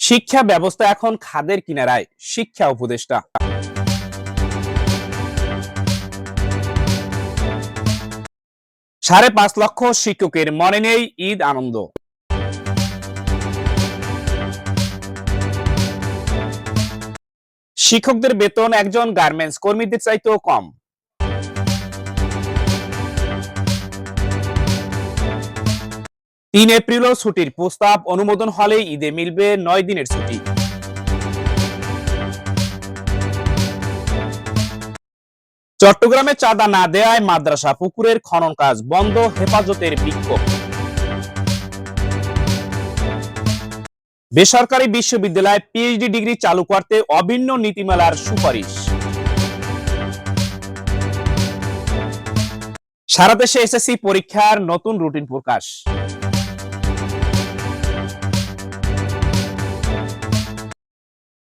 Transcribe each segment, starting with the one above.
শিক্ষা ব্যবস্থা এখন খাদের কিনারায়, শিক্ষা উপদেষ্টা। সাড়ে পাঁচ লক্ষ শিক্ষকের মনে নেই ঈদ আনন্দ। শিক্ষকদের বেতন একজন গার্মেন্টস কর্মীদের চাইতেও কম। তিন এপ্রিলও ছুটির প্রস্তাব অনুমোদন হলে ঈদে মিলবে নয় দিনের ছুটি। চট্টগ্রামে চাঁদা না দেয়ায় মাদ্রাসা পুকুরের খনন কাজ বন্ধ, হেফাজতের বিক্ষোভ। বেসরকারি বিশ্ববিদ্যালয়ে পিএইচডি ডিগ্রি চালু করতে অভিন্ন নীতিমালার সুপারিশ। সারা দেশে এসএসসি পরীক্ষার নতুন রুটিন প্রকাশ।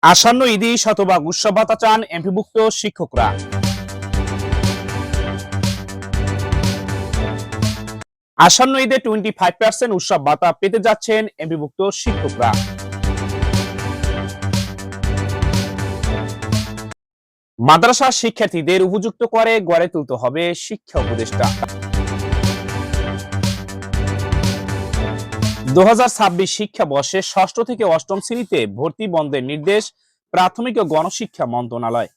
আসন্ন ঈদে শতভাগ উৎসব চান এমপিভুক্ত শিক্ষকরা। আসন্ন ঈদে টোয়েন্টি ফাইভ পার্সেন্ট উৎসব ভাতা পেতে যাচ্ছেন এমপিভুক্ত শিক্ষকরা। মাদ্রাসা শিক্ষার্থীদের উপযুক্ত করে গড়ে তুলতে হবে শিক্ষা উপদেষ্টা। দু হাজার ছাব্বিশ শিক্ষাবর্ষে ষষ্ঠ থেকে অষ্টম শ্রেণীতে ভর্তি বন্ধের নির্দেশ প্রাথমিক ও গণশিক্ষা মন্ত্রণালয়।